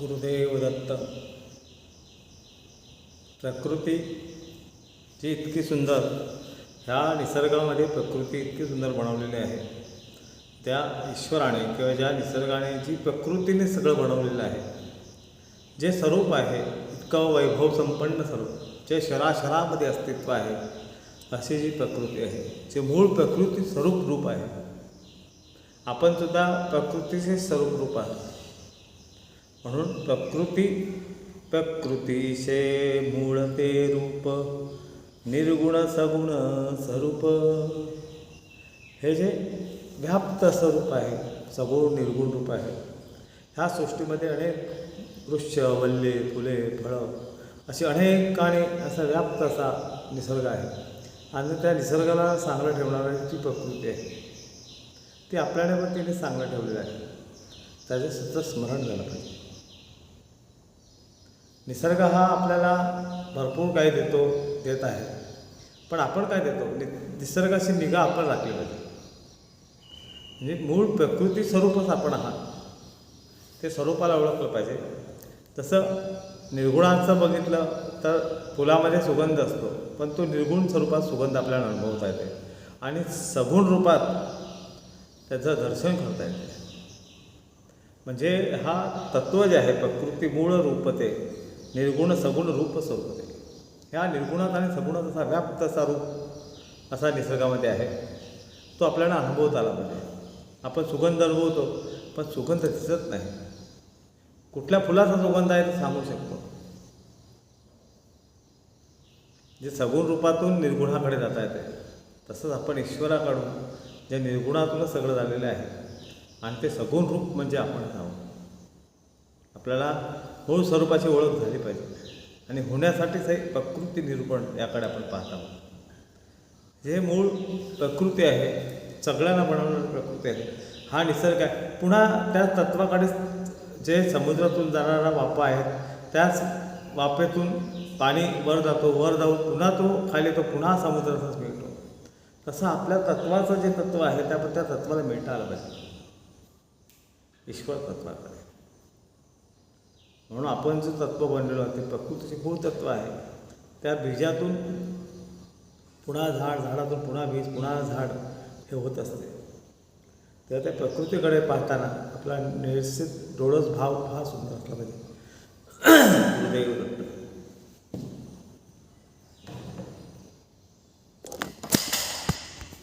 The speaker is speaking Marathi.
गुरुदेव दत्त प्रकृती जी इतकी सुंदर ह्या निसर्गामध्ये प्रकृती इतकी सुंदर बनवलेली आहे. त्या ईश्वराने किंवा ज्या निसर्गाने जी प्रकृतीने सगळं बनवलेलं आहे जे स्वरूप आहे इतकं वैभव संपन्न स्वरूप जे शराशरामध्ये अस्तित्व आहे अशी जी प्रकृती आहे जे मूळ प्रकृती स्वरूप रूप आहे. आपण सुद्धा प्रकृतीचे स्वरूप रूप आहे म्हणून प्रकृती प्रकृतीचे मूळ ते रूप निर्गुण सगुण स्वरूप. हे जे व्याप्त स्वरूप आहे सगुण निर्गुण रूप आहे ह्या सृष्टीमध्ये अनेक वृक्ष वल्ले फुले फळं अशी अनेक आणि असा व्याप्त असा निसर्ग आहे. आणि त्या निसर्गाला चांगलं ठेवणारी जी प्रकृती आहे ती आपल्याला पण तिने चांगलं ठेवलेलं आहे. त्याचे सतत स्मरण झालं पाहिजे. निसर्ग हा आपल्याला भरपूर काही देतो देत आहे. पण आपण काय देतो? नि निसर्गाची निगा आपण राखली पाहिजे. म्हणजे मूळ प्रकृती स्वरूपच आपण आहात. ते स्वरूपाला ओळखलं पाहिजे. तसं निर्गुणाचं बघितलं तर फुलामध्ये सुगंध असतो. पण तो निर्गुण स्वरूपात सुगंध आपल्याला अनुभवता येते. आणि सगुण रूपात त्याचं दर्शन करता येते. म्हणजे हा तत्त्व जे आहे प्रकृती मूळ रूप ते निर्गुण सगुण रूप स्वरूप ते ह्या निर्गुणात आणि सगुणात असा व्याप्त असा रूप असा निसर्गामध्ये आहे. तो आपल्याला अनुभवता आला पाहिजे. आपण सुगंध अनुभवतो पण सुगंध दिसत नाही. कुठल्या फुलाचा सुगंध आहे ते सांगू शकतो. जे सगुण रूपातून निर्गुणाकडे जाता येते तसंच आपण ईश्वराकडून जे निर्गुणातूनच सगळं झालेलं आहे आणि ते सगुण रूप म्हणजे आपण आहोत आपल्याला मूळ स्वरूपाची ओळख झाली पाहिजे. आणि होण्यासाठीच हे प्रकृती निरूपण याकडे आपण पाहत आहोत. जे मूळ प्रकृती आहे सगळ्यांना बनवणारी प्रकृती आहे हा निसर्ग आहे. पुन्हा त्या तत्वाकडे जे समुद्रातून जाणारा वाफा आहे त्याच वाफेतून पाणी वर जातो वर जाऊन पुन्हा तो खाली तो पुन्हा समुद्रातच मिळतो. तसं आपल्या तत्वाचं जे तत्व आहे त्या त्या तत्वाला मिळता आलं पाहिजे. ईश्वर तत्वाकडे. म्हणून आपण जे तत्त्व बनलेलो आहे ते प्रकृतीचे मूळ तत्त्व आहे. त्या बीजातून पुन्हा झाड झाडातून पुन्हा बीज पुन्हा झाड हे होत असते. तर त्या प्रकृतीकडे पाहताना आपला निश्चित डोळस भाव हा सुंदर असला पाहिजे.